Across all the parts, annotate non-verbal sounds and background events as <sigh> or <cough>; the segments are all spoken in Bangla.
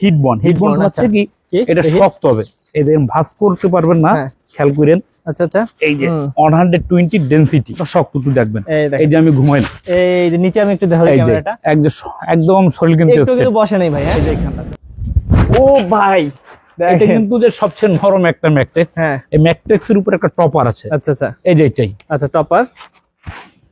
হিট বন হিট বন হচ্ছে আচ্ছা। কি? এটা। শক্ত হবে। এদের ভাস করতে পারবেন না হ্যাঁ। খেয়াল করেন। আচ্ছা আচ্ছা। এই যে হুম। ওয়ান হান্ড্রেড টোয়েন্টি ডেন্সিটি শক্ত একটু দেখবেন। এই এই যে আমি ঘুমাই না। এই যে নিচে আমি একটু দেখাই ক্যামেরাটা। একদম একদম শরীর কিন্তু একটু কিন্তু বসে নেই ভাই হ্যাঁ? ও ভাই এটা কিন্তু যে সবচেয়ে নরম একটা ম্যাট্রিক্স হ্যাঁ। এই ম্যাট্রিক্স এর উপর একটা টপার আছে। আচ্ছা আচ্ছা। এই যে এটাই আচ্ছা টপার।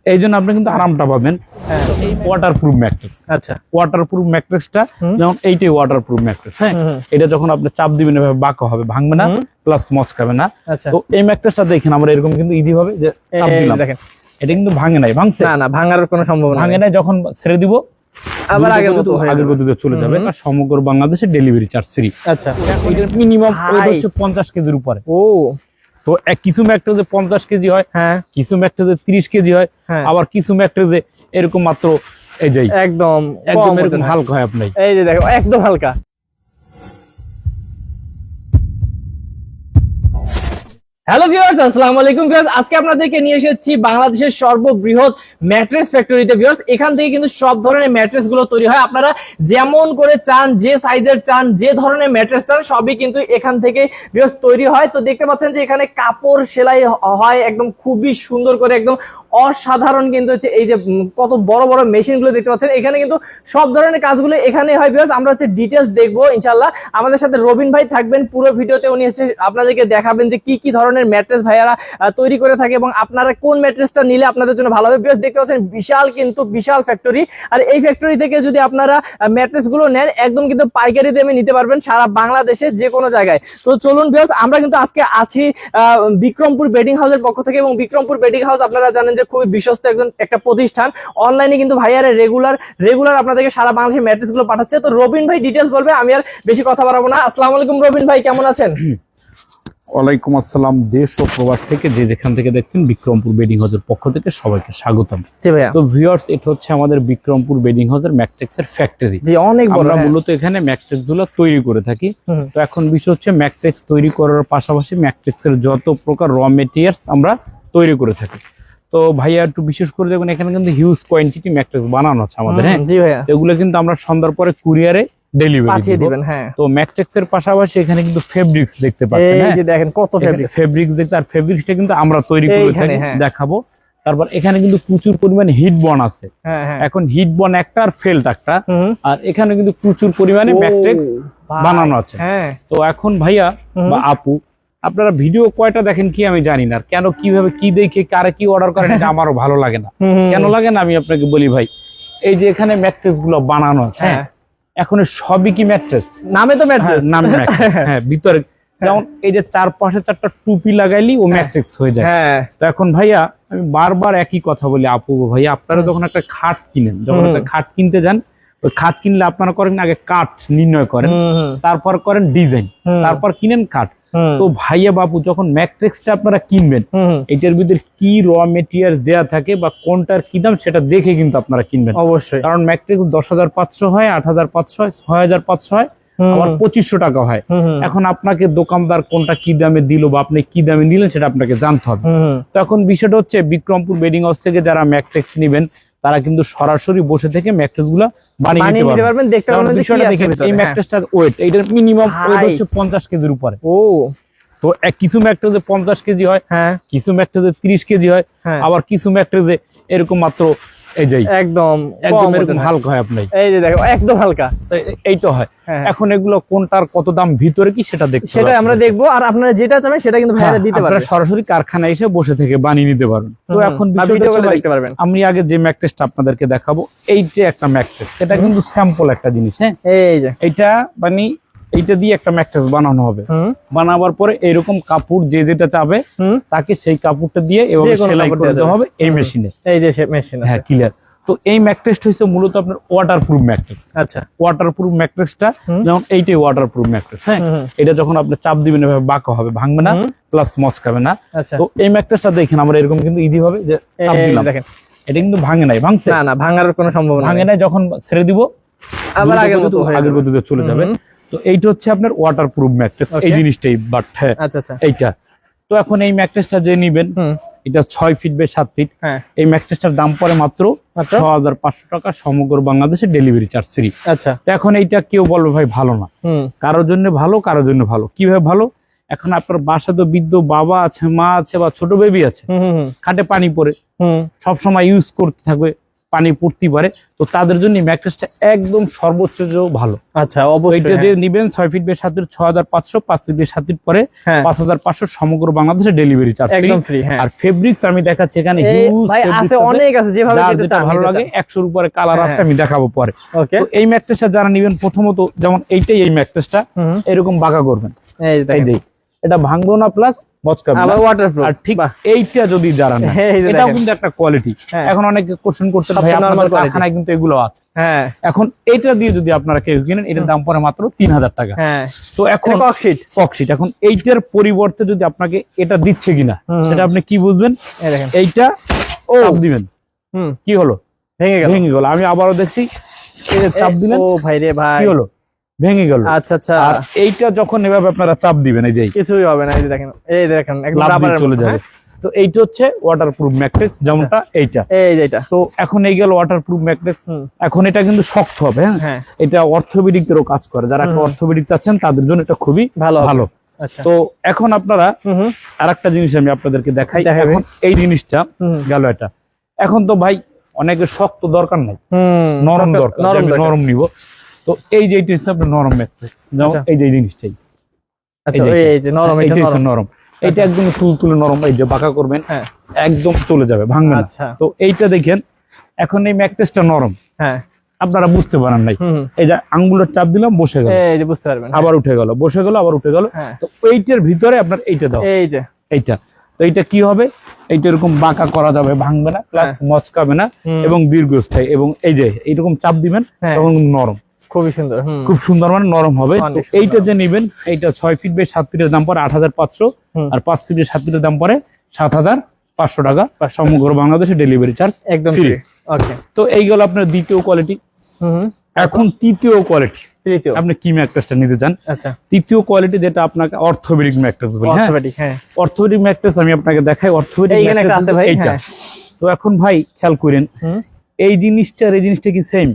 এই জন্য আপনি কিন্তু আরামটা পাবেন। হ্যাঁ। এই ওয়াটার প্রুফ ম্যাট্রিক্স আচ্ছা। ওয়াটার প্রুফ ম্যাট্রিক্সটা যেমন এইটাই ওয়াটার প্রুফ ম্যাট্রিক্স হ্যাঁ। এটা যখন আপনি চাপ দিবেন এভাবে বাঁকা হবে ভাঙবে না প্লাস মচকাবে না। আচ্ছা। তো এই ম্যাট্রিক্সটা দেখেন আমরা এরকম কিন্তু ইজি ভাবে যে চাপ দিলাম। দেখেন। এটা কিন্তু ভাঙে নাই ভাঙছে? না না ভাঙার কোনো সম্ভাবনা ভাঙে নেই। যখন ছেড়ে দিব আবার আগের গতিতে- মতো আগের গতিতে চলে যাবে। আর সমগ্র বাংলাদেশে ডেলিভারি চার্জ ফ্রি আচ্ছা। মিনিমাম হচ্ছে পঞ্চাশ কেজির উপরে। ও। তো এক কিছু যে পঞ্চাশ কেজি হয় হ্যাঁ। কিছু ম্যাট্রিক্সে তিরিশ কেজি হয় হ্যাঁ। আবার কিছু ম্যাট্রিক্সে এরকম মাত্র এই যে একদম একদম এরকম হালকা হয় আপনি এই যে দেখো একদম হালকা। হ্যালো ভিউয়ার্স আসসালামু আলাইকুম ভিউয়ার্স আজকে আপনাদেরকে নিয়ে এসেছি বাংলাদেশের সর্ববৃহৎ ম্যাট্রেস ফ্যাক্টরিতে ভিউয়ার্স এখান থেকে কিন্তু সব ধরনের ম্যাট্রেসগুলো তৈরি হয়। আপনারা যেমন করে চান, যে সাইজের চান, যে ধরনের ম্যাট্রেস চান, সবই কিন্তু এখান থেকে ভিউয়ার্স তৈরি হয়। তো দেখতে পাচ্ছেন যে এখানে কাপড় সেলাই হয় একদম খুবই সুন্দর করে, একদম অসাধারণ কিন্তু হচ্ছে এই যে কত বড় বড় মেশিনগুলো দেখতে পাচ্ছেন। এখানে কিন্তু সব ধরনের কাজগুলো এখানে হয় বিকজ আমরা হচ্ছে ডিটেলস দেখব ইনশাল্লাহ আমাদের সাথে রবিন ভাই থাকবেন। পুরো ভিডিওতে উনি হচ্ছে আপনাদেরকে দেখাবেন যে কি কি ধরনের ম্যাট্রেস ভাইয়ারা তৈরি করে থাকে এবং আপনারা কোন ম্যাট্রেসটা নিলে আপনাদের জন্য ভালো হবে? বিকজ দেখতে পাচ্ছেন বিশাল কিন্তু বিশাল ফ্যাক্টরি আর এই ফ্যাক্টরি থেকে যদি আপনারা ম্যাট্রেসগুলো নেন, একদম কিন্তু পাইকারি দামে নিতে পারবেন সারা বাংলাদেশে যে কোনো জায়গায়। তো চলুন বেশ আমরা কিন্তু আজকে আছি বিক্রমপুর বেডিং হাউসের পক্ষ থেকে এবং বিক্রমপুর বেডিং হাউস আপনারা জানেন যে খুবই বিশ্বস্ত একজন একটা প্রতিষ্ঠান। অনলাইনে কিন্তু ভাইয়ারে রেগুলার রেগুলার আপনাদেরকে সারা বাংলাদেশে ম্যাট্রেসগুলো পাঠাচ্ছে। তো রবিন ভাই ডিটেলস বলবে, আমি আর বেশি কথা বাড়াবো না। আসসালামু আলাইকুম রবিন ভাই, কেমন আছেন? ওয়ালাইকুম আসসালাম দেশ ও প্রবাস থেকে যে যেখান থেকে দেখছেন বিক্রমপুর বেডিং হাউসের পক্ষ থেকে সবাইকে স্বাগতম। জি ভাইয়া। তো ভিউয়ার্স এটা হচ্ছে আমাদের বিক্রমপুর বেডিং হাউসের ম্যাট্রিক্স এর ফ্যাক্টরি জি অনেক বড় আমরা হ্যাঁ। মূলত এখানে ম্যাট্রিক্সগুলো তৈরি করে থাকি। তো এখন বিষয় হচ্ছে ম্যাট্রিক্স তৈরি করার পাশাপাশি ম্যাট্রিক্স এর যত প্রকার র মেটেরিয়ালস আমরা তৈরি করে থাকি। তো ভাইয়া একটু বিশেষ করে দেখুন এখানে কিন্তু হিউজ কোয়ান্টিটি ম্যাট্রিক্স বানানো আছে আমাদের হ্যাঁ? জি ভাইয়া। এগুলো কিন্তু আমরা সন্ধ্যার পরে কুরিয়ারে ডেলিভারি পাঠিয়ে দিবেন হ্যাঁ। তো ম্যাট্রিক্স এর পাশাপাশি এখানে কিন্তু ফেব্রিক্স দেখতে পাচ্ছেন এই হ্যাঁ? যে দেখেন কত ফেব্রিক ফেব্রিক্স দেখতে আর ফেব্রিক্সটা কিন্তু আমরা তৈরি করে থাকি হ্যাঁ। দেখাবো। তারপর এখানে কিন্তু প্রচুর পরিমাণে হিট বন আছে। হ্যাঁ হ্যাঁ। এখন হিট বন একটা আর ফেল্ট একটা। আর এখানে কিন্তু প্রচুর পরিমাণে ম্যাট্রিক্স বানানো আছে। তো এখন ভাইয়া বা আপু আপনারা ভিডিও কয়টা দেখেন কি আমি জানি না। কেন কীভাবে কি দেখে কারে কি অর্ডার করেন এটা আমারও ভালো লাগে না। কেন লাগে না আমি আপনাকে বলি ভাই এই যে এখানে ম্যাট্রেসগুলো বানানো আছে হ্যাঁ। এখন সবই কি ম্যাট্রেস নামে তো ম্যাট্রেস নামে <laughs> হ্যাঁ ভিতরে যেমন এই যে চার পাশে চারটা টুপি লাগাইলি ও ম্যাট্রিক্স হয়ে যায়। হ্যাঁ। তো এখন ভাইয়া আমি বারবার একই কথা বলি আপু ভাইয়া আপনারা যখন একটা খাট কিনেন যখন একটা খাট কিনতে যান ওই খাট কিনলে আপনারা করেন আগে কাঠ নির্ণয় করেন তারপর করেন ডিজাইন তারপর কিনেন কাঠ। তো ভাইয়া বাবু যখন ম্যাট্রিক্সটা আপনারা কিনবেন এটার ভিতরে কি র মেটেরিয়াল দেয়া থাকে বা কোনটার কি দাম সেটা দেখে কিন্তু আপনারা কিনবেন। অবশ্যই। কারণ ম্যাট্রিক্স দশ হাজার পাঁচশো হয় আট হাজার পাঁচশো হয় ছয় হাজার পাঁচশো হয় পঁচিশশো টাকা হয়। এখন আপনাকে দোকানদার কোনটা কি দামে দিল বা আপনি কি দামে নিলেন সেটা আপনাকে জানতে হবে। তো এখন বিষয়টা হচ্ছে বিক্রমপুর বেডিং হাউস থেকে যারা ম্যাকটেক্স নেবেন তারা কিন্তু সরাসরি বসে থেকে ম্যাট্রেসগুলা বানিয়ে নিতে পারবেন দেখতে পারবেন বিষয়টা দেখেন এই হ্যাঁ। ম্যাট্রেসটার ওয়েট এটার মিনিমাম ওয়েট হচ্ছে পঞ্চাশ কেজির উপরে। ও। তো কিছু ম্যাট্রেসে কেজি হয় হ্যাঁ। কিছু ম্যাট্রেসে কেজি হয় হ্যাঁ। আবার কিছু ম্যাট্রেসে এরকম মাত্র এই যাই একদম একদম এরকম হালকা হয় আপনার এই যে দেখো একদম হালকা। এই তো হয়। হ্যাঁ এখন এগুলো কোনটার কত দাম ভিতরে কি সেটা দেখতে সেটা আমরা। দেখব আর আপনারা যেটা চাবেন সেটা কিন্তু ভাইয়ারা হ্যাঁ, দিতে আপনারা সরাসরি কারখানায় এসে বসে থেকে বানিয়ে নিতে পারবেন। তো এখন বিষয়টা দেখতে পারবেন। আমি আগে যে ম্যাট্রেসটা আপনাদেরকে দেখাবো এই যে একটা ম্যাট্রেস এটা কিন্তু স্যাম্পল একটা জিনিস হ্যাঁ? এই যে। এটা মানে এইটা দিয়ে একটা ম্যাট্রেস বানানো হবে। বানাবার পরে এরকম কাপড় যে যেটা চাবে তাকে সেই কাপড়টা দিয়ে এভাবে সেলাই করে দেওয়া হবে এই মেশিনে এই যে মেশিন হ্যাঁ ক্লিয়ার তো এই ম্যাট্রেসটা হচ্ছে মূলত আপনার ওয়াটার প্রুফ ম্যাট্রেস। আচ্ছা। ওয়াটার প্রুফ ম্যাট্রেসটা যেমন এইটাই ওয়াটার প্রুফ ম্যাট্রেস হ্যাঁ? এটা যখন আপনি চাপ দিবেন এভাবে বাঁকা হবে ভাঙবে না। প্লাস মচকাবে না। আচ্ছা। তো এই ম্যাট্রেসটা দেখেন আমরা এরকম কিন্তু ইজি ভাবে যে চাপ দিলাম। দেখেন। এটা কিন্তু ভাঙে নাই ভাঙছে? না না ভাঙার কোনো সম্ভাবনা ভাঙে নেই। যখন ছেড়ে দিব আবার আগের মতো আগের। গতিতে চলে যাবে। তো এইটা হচ্ছে আপনার ওয়াটার প্রুফ ম্যাট্রেস। এই জিনিসটাই বাট হ্যাঁ আচ্ছা আচ্ছা। এইটা। তো এখন এই ম্যাট্রেসটা যে নিবেন এটা ছয় ফিট বাই সাত ফিট হ্যাঁ। এই ম্যাট্রেসটার দাম পড়ে মাত্র? ছ হাজার পাঁচশো টাকা সমগ্র বাংলাদেশে ডেলিভারি চার্জ ফ্রি আচ্ছা। তো এখন এইটা কেউ বলবে ভাই ভালো না। কারোর জন্য ভালো কারোর জন্য ভালো। কীভাবে ভালো? এখন আপনার বাসা তো বৃদ্ধ বাবা আছে মা আছে বা ছোট বেবি আছে। খাটে পানি পরে হুম। সব সময় ইউজ করতে থাকবে। পানি পড়তে পারে। তো তাদের জন্য ম্যাট্রেসটা একদম সর্বোচ্চ ভালো। আচ্ছা অবশ্যই এটা যে নিবেন ছয় ফিট বেশ সাত ফিট ছ হাজার পাঁচশো পাঁচ ফিট বেশ সাত ফিট পরে হ্যাঁ। পাঁচ হাজার পাঁচশো সমগ্র বাংলাদেশে ডেলিভারি চার্জ একদম ফ্রি হ্যাঁ। আর ফেব্রিক্স আমি দেখাচ্ছি এখানে আছে অনেক আছে যেভাবে যেটা ভালো লাগে। একশোর উপরে কালার আছে হ্যাঁ। আমি দেখাবো পরে। ওকে তো এই ম্যাট্রেসটা যারা নিবেন প্রথমত যেমন এইটাই এই ম্যাট্রেসটা এরকম বাঁকা করবেন। এই। যে এটা ভাঙবো না প্লাস মচকাবে আবার ওয়াটারপ্রুফ আর ঠিক এইটা যদি যারা যে এটাও কিন্তু একটা কোয়ালিটি হ্যাঁ। এখন অনেকে কোশ্চেন করছে ভাই আপনাদের কারখানায় কিন্তু এগুলো আছে। হ্যাঁ। এখন এটা দিয়ে যদি আপনারা কেউ কিনেন এটার দাম পড়ে মাত্র তিন হাজার টাকা। হ্যাঁ। তো এখন এটা ককশিট ককশিট এখন এইটার পরিবর্তে যদি আপনাকে এটা দিচ্ছে কিনা। সেটা আপনি কি বুঝবেন? এই দেখেন। এইটা ও। দিবেন। হুম। কি হলো? ভেঙে গেল। ভেঙে গেল। আমি আবারও দেখছি চাপ দিলেন। ও ভাই রে ভাই। কি হলো? ভেঙে গেল। আচ্ছা আচ্ছা। আর এইটা যখন এভাবে আপনারা চাপ দিবেন এই যে। কিছুই হবে না এই যে দেখেন এই দেখেন চলে যাবে। তো এইটা হচ্ছে ওয়াটারপ্রুফ ম্যাট্রিক্স যেমনটা এইটা। হ্যাঁ? এই যে এটা তো এখন এই গেল ওয়াটারপ্রুফ ম্যাট্রিক্স এখন এটা কিন্তু শক্ত হবে হ্যাঁ? হ্যাঁ। এটা অর্থোপেডিকেরও কাজ করে। যারা। অর্থোপেডিক চাচ্ছেন তাদের জন্য এটা খুবই ভালো ভালো। আচ্ছা। তো এখন আপনারা হুম হুম। আর একটা জিনিস আমি আপনাদেরকে দেখাই। এখন এই জিনিসটা। গেল এটা। এখন তো ভাই অনেকের শক্ত দরকার নাই। নরম দরকার। নরম নিব। তো এই যে এইটা হচ্ছে আপনার নরম ম্যাট্রিক্স যেমন আচ্ছা। এই যে এই জিনিসটাই। আচ্ছা এই যে নরম এটা নরম। নরম। এইটা একদম তুল তুলে নরম এই যে বাঁকা করবেন হ্যাঁ। একদম চলে যাবে ভাঙবে না। আচ্ছা। তো এইটা দেখেন এখন এই ম্যাট্রেসটা নরম। হ্যাঁ। আপনারা বুঝতে পারেন নাই। এই যে আঙ্গুলের চাপ দিলাম বসে গেল। এই যে বুঝতে পারবেন আবার উঠে গেল বসে গেল আবার উঠে গেল। হ্যাঁ। তো এইটার ভিতরে আপনার এইটা দাও। এই যে। এইটা। তো এইটা কি হবে? এইটা এরকম বাঁকা করা যাবে ভাঙবে না প্লাস মচকাবে না এবং দীর্ঘস্থায়ী। এবং এই যে এইরকম চাপ দিবেন হ্যাঁ। তখন নরম। খুবই সুন্দর। খুব সুন্দর মানে নরম হবে। সুন্দর। এইটা যে নিবেন এইটা ছয় ফিট বাই সাত ফিটের দাম পরে আট হাজার পাঁচশো। আর পাঁচ ফিটের সাত ফিটের দাম পরে সাত হাজার পাঁচশো টাকা। সমগ্র বাংলাদেশে ডেলিভারি চার্জ একদম ফ্রি ওকে তো এই গেল আপনার দ্বিতীয় কোয়ালিটি। এখন তৃতীয় কোয়ালিটি তৃতীয়। আপনি কি ম্যাট্রেসটা নিতে চান? আচ্ছা। তৃতীয় কোয়ালিটি যেটা আপনাকে অর্থোপেডিক ম্যাট্রেস বলি অর্থোপেডিক হ্যাঁ। অর্থোপেডিক ম্যাট্রেস আমি আপনাকে দেখাই। অর্থোপেডিক এইখানে একটা আছে ভাই, এইটা। হ্যাঁ। তো এখন ভাই খেয়াল করেন এই জিনিসটা আর এই জিনিসটা কি সেম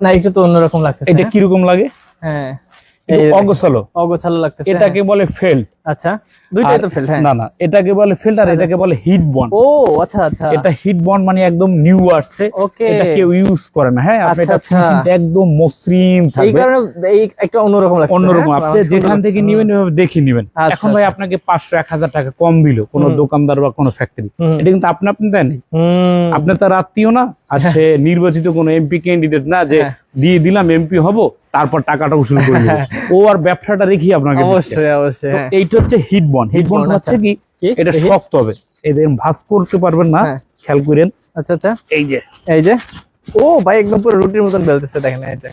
না একটু তো অন্যরকম লাগতেছে এটা কীরকম লাগে? হ্যাঁ। অগোছালো। অগোছালো লাগতেছে এটাকে বলে ফেল আচ্ছা। দুইটাই তো ফেল হ্যাঁ। না না এটাকে বলে ফেল্ট আর এটাকে বলে হিট বন্ড ও আচ্ছা আচ্ছা। এটা হিট বন্ড মানে একদম নিউ আসছে এটা কেউ ইউজ করে না হ্যাঁ আপনি আচ্ছা, এটা আচ্ছা। ফিনিশিংটা একদম মসৃণ এই কারণে এই একটা অন্যরকম লাগছে অন্যরকম হ্যাঁ? আপনি যেখান থেকে। নিবেন এভাবে দেখে নিবেন। আচ্ছা, এখন ভাই আচ্ছা। আপনাকে পাঁচশো এক হাজার টাকা কম দিল কোনো দোকানদার বা কোনো ফ্যাক্টরি এটা কিন্তু আপনি আপনি দেন হুম। আপনার তার আত্মীয় না আর সে নির্বাচিত কোনো এমপি ক্যান্ডিডেট না যে হ্যাঁ। দিয়ে দিলাম এমপি হব তারপর টাকাটা উসুল করে ও আর ব্যবসাটা রেখে আপনাকে অবশ্যই অবশ্যই হ্যাঁ। এইটা হচ্ছে হিট বন্ড হিট বন হচ্ছে। কি? এটা। শক্ত হবে এদের ভাঁজ করতে পারবেন না হ্যাঁ। খেয়াল করেন আচ্ছা আচ্ছা এই যে এই যে ও ভাই একদম পুরো রুটির মতন বেলতেছে দেখেন এই যে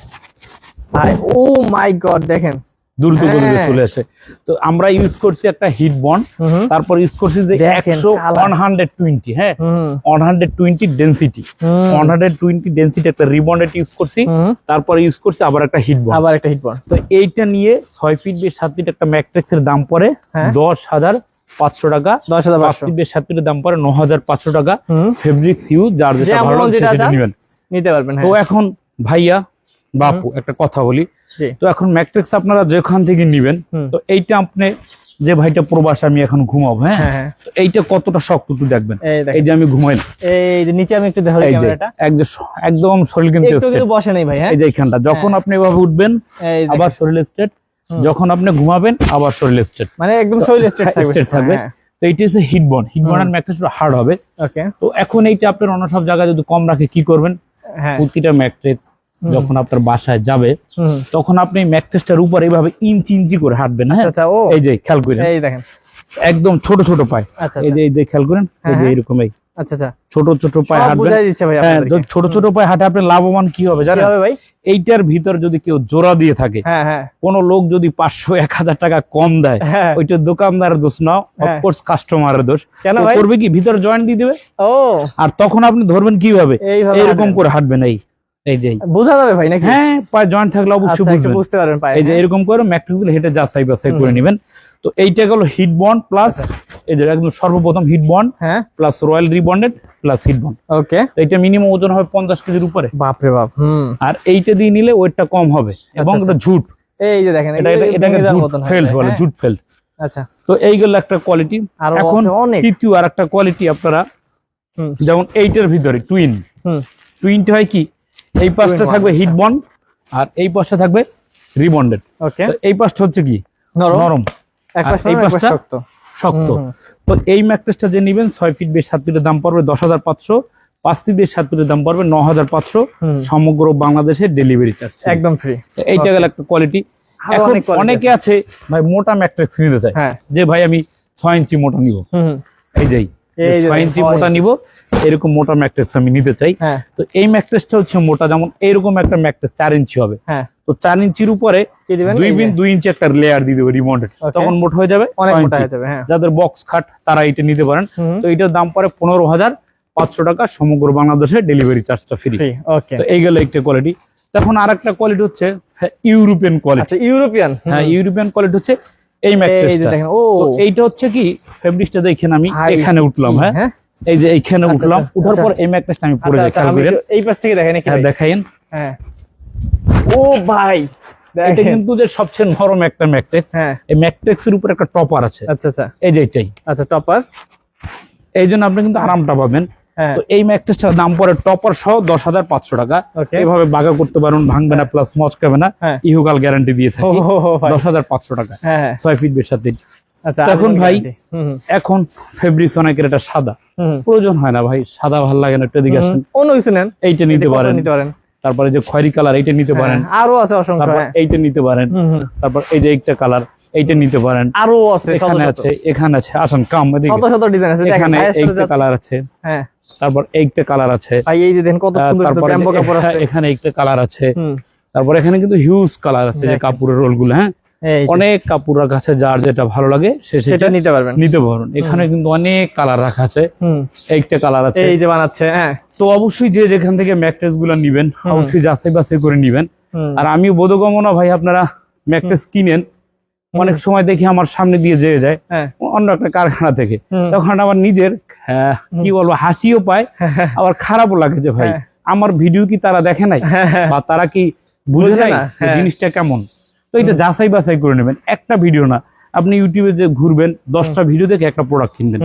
ভাই ও মাই গড দেখেন দ্রুত গতিতে হ্যাঁ। চলে আসে। তো আমরা ইউজ করছি একটা হিট বন্ড। তারপর ইউজ করছি যে একশো ওয়ান হান্ড্রেড টোয়েন্টি হ্যাঁ? One hundred twenty density. One hundred twenty density একটা রিবন্ডেড ইউজ করছি তারপর ইউজ করছি আবার একটা হিট বন্ড আবার একটা হিট বল তো এইটা নিয়ে ছয় ফিট বেশ সাত ফিট একটা ম্যাট্রিক্সের দাম পড়ে হ্যাঁ। দশ হাজার পাঁচশো টাকা। দশ হাজার পাঁচ ফিট বেশ সাত ফিটের দাম পড়ে ন হাজার পাঁচশো টাকা। হুম। ফেব্রিক্স হিউজ যার যেটা ভালো নিতে পারবেন তো হ্যাঁ। এখন ভাইয়া বাপু একটা কথা বলি। তো এখন ম্যাট্রিক্স আপনারা যেখান থেকে নিবেন তো এইটা আপনি যে ভাইটা প্রবাস আমি এখন ঘুমাবো হ্যাঁ? হ্যাঁ হ্যাঁ। এইটা কতটা শক্ত একটু দেখবেন। এই যে আমি ঘুমাই না। এই যে নিচে আমি একটু দেখাই ক্যামেরাটা। একদম শরীর কিন্তু একটু কিন্তু বসে নেই ভাই হ্যাঁ? এই যে এইখানটা যখন আপনি এভাবে উঠবেন আবার শরীর স্টেট যখন আপনি ঘুমাবেন আবার শরীর স্টেট মানে একদম শরীর স্টেট থাকবে। তো এইটা হচ্ছে হিট বন্ড হিট বন্ডের ম্যাট্রেস হার্ড হবে। ওকে তো এখন এইটা আপনার অন্য সব জায়গায় যদি কম রাখে কি করবেন? হ্যাঁ। প্রতিটা ম্যাট্রেস যখন আপনার বাসায় যাবে তখন আপনি ম্যাট্রেসটার উপর এইভাবে ইঞ্চি ইঞ্চি করে হাঁটবেন হ্যাঁ? আচ্ছা ও। এই যে খেয়াল করেন। এই দেখেন। একদম ছোট ছোট পায়। আচ্ছা এই যে এই যে খেয়াল করেন এই যে হ্যাঁ, এরকম এই। আচ্ছা আচ্ছা। ছোট ছোট পায়ে হাঁটবেন। বুঝাই দিচ্ছে ভাই হ্যাঁ ছোট ছোট পায়ে হাঁটে আপনি লাভবান কি হবে জানেন? হবে ভাই? এইটার ভিতর যদি কেউ জোড়া দিয়ে থাকে হ্যাঁ হ্যাঁ। কোন লোক যদি পাঁচশো এক হাজার টাকা কম দেয় হ্যাঁ। ওইটা দোকানদারের দোষ না হ্যাঁ। অফকোর্স কাস্টমারের দোষ। কেন করবে কি? ভিতর জয়েন্ট দিয়ে দিবে? ও। আর তখন আপনি ধরবেন কীভাবে? হাঁটবেন। করে হাঁটবেন এই। এই যে বোঝা যাবে ভাই নাকি? হ্যাঁ পায়ে জয়েন্ট থাকলে অবশ্যই আচ্ছা বুঝবেন। বুঝতে পারবেন পায়ে এই যে হ্যাঁ। এরকম করে ম্যাট্রিক্সগুলো হেঁটে যাচাই বাছাই করে নেবেন। তো এইটা গেল হিট বন্ড প্লাস এই যে একদম সর্বপ্রথম হিট বন্ড হ্যাঁ। Plus royal rebonded plus heat bond okay এটা মিনিমাম ওজন হবে পঞ্চাশ কেজির উপরে। বাপ হুম। আর এইটা দিয়ে নিলে ওয়েটটা কম হবে এবং আচ্ছা। এটা ঝুট। এই যে দেখেন এটা এটাকে ঝুট যায়, বলে হ্যাঁ। ঝুট ফেল্ট আচ্ছা। তো এইগুলো একটা কোয়ালিটি আরও এখন তৃতীয় আর একটা কোয়ালিটি আপনারা যেমন এইটার ভিতরে টুইন টুইনটা হয় কি? এই পাশটা থাকবে আচ্ছা। হিট বন্ড আর এই পাশটা থাকবে রিবন্ডেড ওকে এই পাশটা হচ্ছে কি? নরম। এই পাশ পাশটা শক্ত। তো এই ম্যাট্রেসটা যে নিবেন ছয় ফিট বেশ সাত ফিটের দাম পড়বে দশ হাজার পাঁচশো। পাঁচ ফিট বেশ সাত ফিটের দাম পড়বে ন হাজার পাঁচশো। সমগ্র বাংলাদেশের ডেলিভারি চার্জ একদম ফ্রি এইটা গেল একটা কোয়ালিটি এখন অনেকে আছে। ভাই মোটা ম্যাট্রেক্স নিতে চায়। হ্যাঁ। যে ভাই আমি ছয় ইঞ্চি মোটা নিব। এই যাই ইঞ্চি মোটা নিব এরকম মোটা আমি নিতে চাই। হ্যাঁ। তো এই হচ্ছে মোটা যেমন এরকম একটা চার ইঞ্চি হবে। হ্যাঁ। তো চার ইঞ্চির উপরে দুই বিন দুই ইঞ্চি একটা লেয়ার দিয়ে দেবো রিমোটেড তখন মোট হয়ে যাবে মোটা হয়ে যাবে যাদের বক্স খাট তারা এটা নিতে পারেন। তো এটার দাম পড়ে পনেরো হাজার পাঁচশো টাকা সমগ্র বাংলাদেশে ডেলিভারি চার্জটা ফ্রি তো এই গেল একটা কোয়ালিটি তখন আর একটা কোয়ালিটি হচ্ছে ইউরোপিয়ান কোয়ালিটি আচ্ছা ইউরোপিয়ান হ্যাঁ ইউরোপিয়ান কোয়ালিটি হচ্ছে এই ম্যাট্রেসটা ও। এইটা হচ্ছে কি ফেব্রিকটা দেখেন আমি এখানে উঠলাম হ্যাঁ? হ্যাঁ। এই যে এইখানে আচ্ছা, উঠলাম আচ্ছা, উঠার আচ্ছা। পর এই ম্যাট্রেসটা আমি পরে আমি এই পাশ থেকে দেখেন হ্যাঁ দেখাইন। হ্যাঁ। ও ভাই এটা কিন্তু যে সবচেয়ে নরম একটা ম্যাট্রেস হ্যাঁ। এই ম্যাট্রেক্স এর উপর একটা টপার আছে। আচ্ছা আচ্ছা। এই যে এটাই আচ্ছা টপার। এই জন্য আপনি কিন্তু আরামটা পাবেন। তো এই ম্যাট্রেসটার দাম পড়ে টপার সহ দশ হাজার পাঁচশো টাকা. এভাবে বাগা করতে পারুন ভাঙবে না প্লাস মচকাবে না। হ্যাঁ। ইহুকাল গ্যারান্টি দিয়ে থাকি। দশ হাজার পাঁচশো টাকা। হ্যাঁ হ্যাঁ। ছয় ফিট বেশ সাত আচ্ছা এখন ভাই এখন ফেব্রিক্স অনেকের এটা সাদা। প্রয়োজন হয় না ভাই সাদা ভালো লাগে না একটু এদিকে আসেন। অন্য কিছু নেন। এইটা নিতে পারেন। নিতে পারেন। তারপরে যে খয়েরি কালার এইটা নিতে পারেন। হ্যাঁ, আরও আছে অসংখ্য হ্যাঁ। এইটা নিতে পারেন। তারপর এই যে একটা কালার এইটা নিতে পারেন। আরও আছে এখানে আছে এখানে আছে আসেন কাম শত শত ডিজাইন আছে দেখেন এখানে এইটা কালার আছে। হ্যাঁ। তারপর এইটা কালার আছে। ভাই এই যে দেখেন কত সুন্দর সুন্দর ব্যাম্বো কাপড় আছে। হ্যাঁ, এখানে একটা কালার আছে। তারপর এখানে কিন্তু হিউজ কালার আছে যে। কাপড়ের রোলগুলো হ্যাঁ এই যে, অনেক কাপড়ের কাছে যার যেটা ভালো লাগে সেটা নিতে পারবেন। নিতে পারুন এখানে কিন্তু অনেক কালার রাখা আছে। একটা কালার আছে। এই যে বানাচ্ছে হ্যাঁ। তো অবশ্যই যে যেখান থেকে ম্যাট্রেসগুলো নিবেন অবশ্যই যাচাই বাছাই করে নিবেন। আর আমি বোধগমনা ভাই আপনারা ম্যাট্রেস কিনেন। অনেক সময় দেখি আমার সামনে দিয়ে যেয়ে যায় হ্যাঁ। অন্য একটা কারখানা থেকে। তখন আমার নিজের আহ, কি বলব হাসিও পায় আবার খারাপও লাগে যে ভাই হ্যাঁ। আমার ভিডিও কি তারা দেখে নাই? হ্যাঁ, হ্যাঁ। বা তারা কি বুঝে নাই না, হ্যাঁ। জিনিসটা কেমন? তো এটা যাচাই বাছাই করে নেবেন। একটা ভিডিও না আপনি ইউটিউবে যে ঘুরবেন দশটা ভিডিও দেখে একটা প্রোডাক্ট কিনবেন।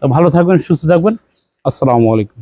তো ভালো থাকবেন সুস্থ থাকবেন। আসসালামু আলাইকুম।